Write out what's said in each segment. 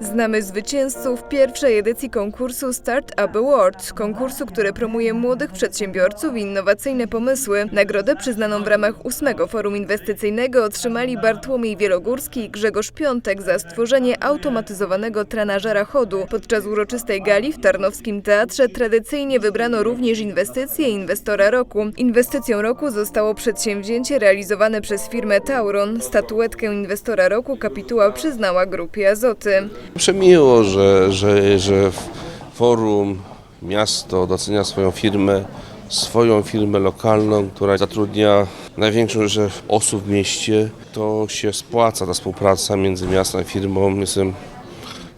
Znamy zwycięzców pierwszej edycji konkursu Startup Award, konkursu, który promuje młodych przedsiębiorców i innowacyjne pomysły. Nagrodę przyznaną w ramach ósmego forum inwestycyjnego otrzymali Bartłomiej Wielogórski i Grzegorz Piątek za stworzenie automatyzowanego trenażera chodu. Podczas uroczystej gali w Tarnowskim Teatrze tradycyjnie wybrano również inwestycje inwestora roku. Inwestycją roku zostało przedsięwzięcie realizowane przez firmę Tauron. Statuetkę inwestora roku kapituła przyznała grupie Azoty. Przemiło, że, że, że forum miasto docenia swoją firmę, swoją firmę lokalną, która zatrudnia największą rzeszę osób w mieście. To się spłaca, ta współpraca między miastem a firmą. Jestem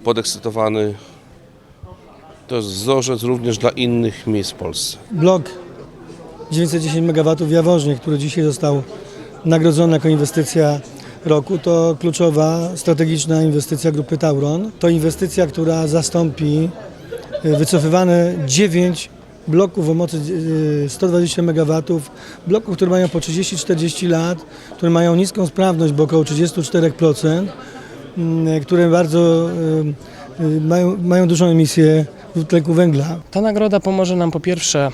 podekscytowany. To jest wzorzec również dla innych miejsc w Polsce. Blok 910 MW w Jaworznie, który dzisiaj został nagrodzony jako inwestycja roku, to kluczowa strategiczna inwestycja grupy Tauron. To inwestycja, która zastąpi y, wycofywane 9 bloków o mocy y, 120 MW, bloków, które mają po 30-40 lat, które mają niską sprawność, bo około 34%, mm, które bardzo mają, mają dużą emisję dwutlenku węgla. Ta nagroda pomoże nam po pierwsze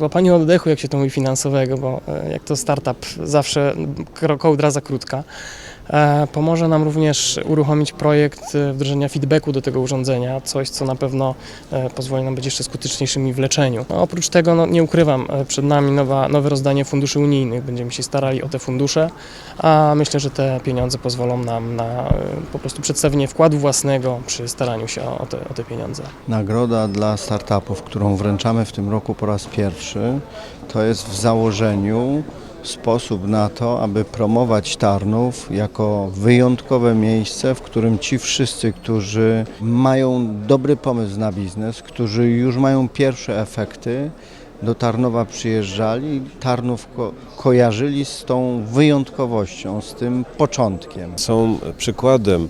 złapaniu oddechu, jak się to mówi, finansowego, bo e, jak to startup zawsze kołdra za krótka. E, Pomoże nam również uruchomić projekt e, wdrożenia feedbacku do tego urządzenia, coś co na pewno pozwoli nam być jeszcze skuteczniejszymi w leczeniu. No, oprócz tego, no, nie ukrywam, przed nami nowa, nowe rozdanie funduszy unijnych. Będziemy się starali o te fundusze, a myślę, że te pieniądze pozwolą nam na po prostu przedstawienie wkładu własnego przy staraniu się o, te, o te pieniądze. Nagroda dla startupów, którą wręczamy w tym roku po raz pierwszy, to jest w założeniu sposób na to, aby promować Tarnów jako wyjątkowe miejsce, w którym ci wszyscy, którzy mają dobry pomysł na biznes, którzy już mają pierwsze efekty, do Tarnowa przyjeżdżali, Tarnów ko- kojarzyli z tą wyjątkowością, z tym początkiem. są przykładem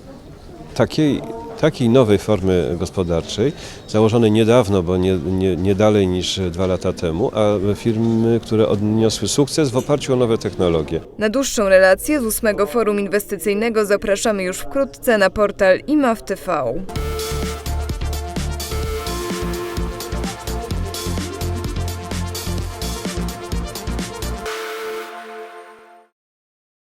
takiej, takiej nowej formy gospodarczej, założonej niedawno, bo nie, nie, nie dalej niż dwa lata temu, a firmy, które odniosły sukces w oparciu o nowe technologie. Na dłuższą relację z ósmego forum inwestycyjnego zapraszamy już wkrótce na portal IMAW TV.